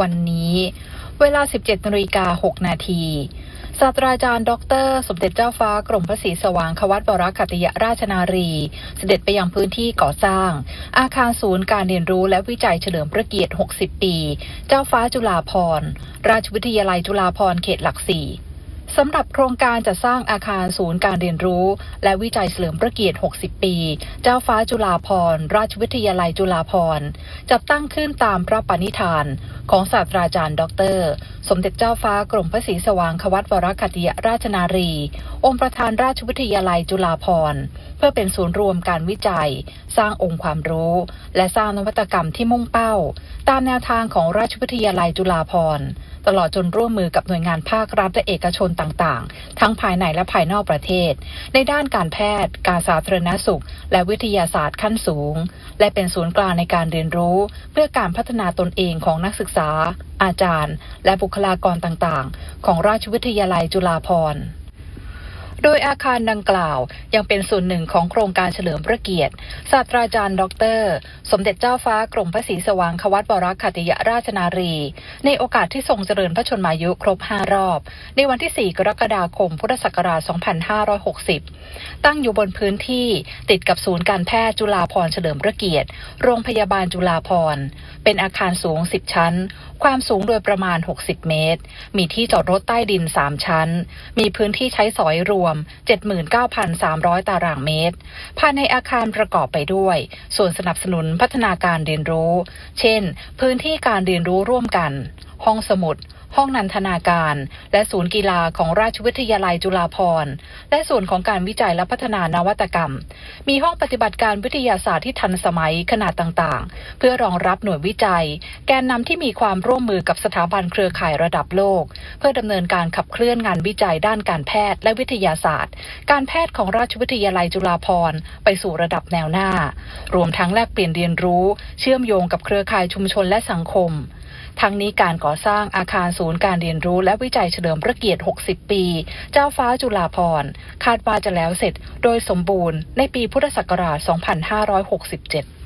วันนี้ เวลา 17นาฬิกา6นาทีศาสตราจารย์ ดร สมเด็จเจ้าฟ้ากรมพระศรีสว่างควัตบรคัตยราชนารี เสด็จไปยังพื้นที่ก่อสร้าง อาคารศูนย์การเรียนรู้และวิจัยเฉลิมพระเกียรติ 60 ปี เจ้าฟ้าจุฬาภรณ์ ราชวิทยาลัยจุฬาภรณ์เขตหลักสี่ สำหรับโครงการจะสร้างอาคารศูนย์การเรียนรู้ และวิจัยเฉลิมพระเกียรติ 60 ปี เจ้าฟ้าจุฬาภรณ์ราชวิทยาลัยจุฬาภรณ์จัดตั้งขึ้นตามพระปณิธานของศาสตราจารย์ ดร สมเด็จเจ้าฟ้ากรมพระศรีสว่างควัตวรคัตยราชนารี องค์ประธานราชวิทยาลัยจุฬาภรณ์เพื่อเป็นศูนย์รวมการวิจัย สร้างองค์ความรู้ และสร้างนวัตกรรมที่มุ่งเป้า ตามแนวทางของราชวิทยาลัยจุฬาภรณ์ตลอดจนร่วมมือกับหน่วยงานภาครัฐและเอกชนต่างๆ ทั้งภายในและภายนอกประเทศ ในด้านการแพทย์ การสาธารณสุข และวิทยาศาสตร์ขั้นสูง และเป็นศูนย์กลางในการเรียนรู้ เพื่อการพัฒนาตนเองของนักศึกษา อาจารย์ และบุคลากรต่างๆ ของราชวิทยาลัยจุฬาภรณ์ โดยอาคารดังกล่าวยังเป็นส่วนหนึ่งของโครงการเฉลิมพระเกียรติศาสตราจารย์ ดร สมเด็จเจ้าฟ้ากรมพระศรีสว่างควัตบรคัตยราชนารี ในโอกาสที่ทรงเจริญพระชนมายุครบ 5 รอบ ในวันที่ 4 กรกฎาคม พุทธศักราช 2560 ตั้งอยู่บนพื้นที่ติดกับศูนย์การแพทย์จุฬาภรเฉลิมพระเกียรติ โรงพยาบาลจุฬาภรเป็นอาคารสูง 10 ชั้น ความสูงโดยประมาณ 60 เมตร มีที่จอดรถใต้ดิน 3 ชั้น มีพื้นที่ใช้สอยรวม79,300 ตารางเมตร ภายในอาคารประกอบไปด้วย ส่วนสนับสนุนพัฒนาการเรียนรู้ เช่น พื้นที่การเรียนรู้ร่วมกัน ห้องสมุด ห้องนันทนาการ และศูนย์กีฬาของราชวิทยาลัยจุฬาภรณ์และส่วนของการวิจัยและพัฒนานวัตกรรม มีห้องปฏิบัติการวิทยาศาสตร์ที่ทันสมัยขนาดต่างๆ เพื่อรองรับหน่วยวิจัย แกนนำที่มีความร่วมมือกับสถาบันเครือข่ายระดับโลก เพื่อดำเนินการขับเคลื่อนงานวิจัยด้านการแพทย์และวิทยาศาสตร์ การแพทย์ของราชวิทยาลัยจุฬาภรณ์ไปสู่ระดับแนวหน้า รวมทั้งแลกเปลี่ยนเรียนรู้ เชื่อมโยงกับเครือข่ายชุมชนและสังคม ทั้งนี้การก่อสร้างอาคารศูนย์การเรียนรู้และวิจัยเฉลิมพระเกียรติ 60 ปี เจ้าฟ้าจุฬาภรณ์คาดว่าจะแล้วเสร็จโดยสมบูรณ์ในปีพุทธศักราช 2567